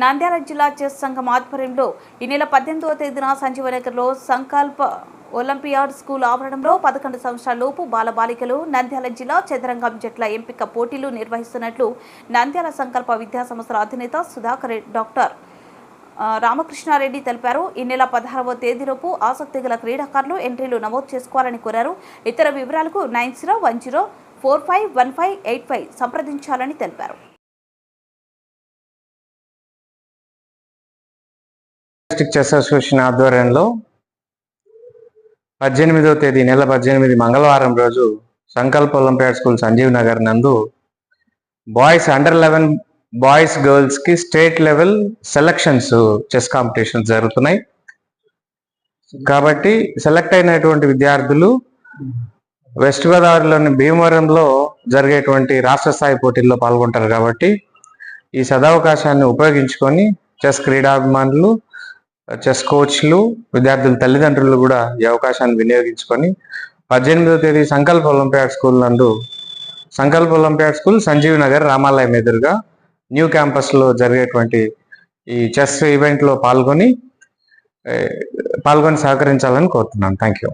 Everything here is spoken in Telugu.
నంద్యాల జిల్లా చెస్ సంఘం ఆధ్వర్యంలో ఈ నెల పద్దెనిమిదవ తేదీన సంజీవనగర్లో సంకల్ప ఒలింపియాడ్ స్కూల్ ఆవరణంలో పదకొండు సంవత్సరాల లోపు బాలబాలికలు నంద్యాల జిల్లా చదరంగం జట్ల ఎంపిక పోటీలు నిర్వహిస్తున్నట్లు నంద్యాల సంకల్ప విద్యాసంస్థల అధినేత సుధాకర్ డాక్టర్ రామకృష్ణారెడ్డి తెలిపారు. ఈ నెల పదహారవ తేదీలోపు ఆసక్తి గల క్రీడాకారులు ఎంట్రీలు నమోదు చేసుకోవాలని కోరారు. ఇతర వివరాలకు nine zero one zero four five one five eight five సంప్రదించాలని తెలిపారు. డిస్ట్రిక్ట్ చెస్ అసోసియేషన్ ఆధ్వర్యంలో పద్దెనిమిదవ తేదీ నెల పద్దెనిమిది మంగళవారం రోజు సంకల్ప ఒలింపియాడ్ స్కూల్ సంజీవ్ నగర్ నందు బాయ్స్ అండర్ లెవెన్ బాయ్స్ గర్ల్స్కి state level selections chess competitions జరుగుతున్నాయి. కాబట్టి సెలెక్ట్ అయినటువంటి విద్యార్థులు వెస్ట్ గోదావరిలోని భీమవరంలో జరిగేటువంటి రాష్ట్ర స్థాయి పోటీల్లో పాల్గొంటారు కాబట్టి ఈ సదావకాశాన్ని ఉపయోగించుకొని చెస్ క్రీడాభిమానులు చెస్ కోచ్లు విద్యార్థుల తల్లిదండ్రులు కూడా ఈ అవకాశాన్ని వినియోగించుకొని పద్దెనిమిదవ తేదీ సంకల్ప ఒలింపియాడ్ స్కూల్ నందు సంకల్ప ఒలింపియాడ్ స్కూల్ సంజీవ్ నగర్ రామాలయం ఎదురుగా న్యూ క్యాంపస్లో జరిగేటువంటి ఈ చెస్ ఈవెంట్లో పాల్గొని పాల్గొని సహకరించాలని కోరుతున్నాను. Thank you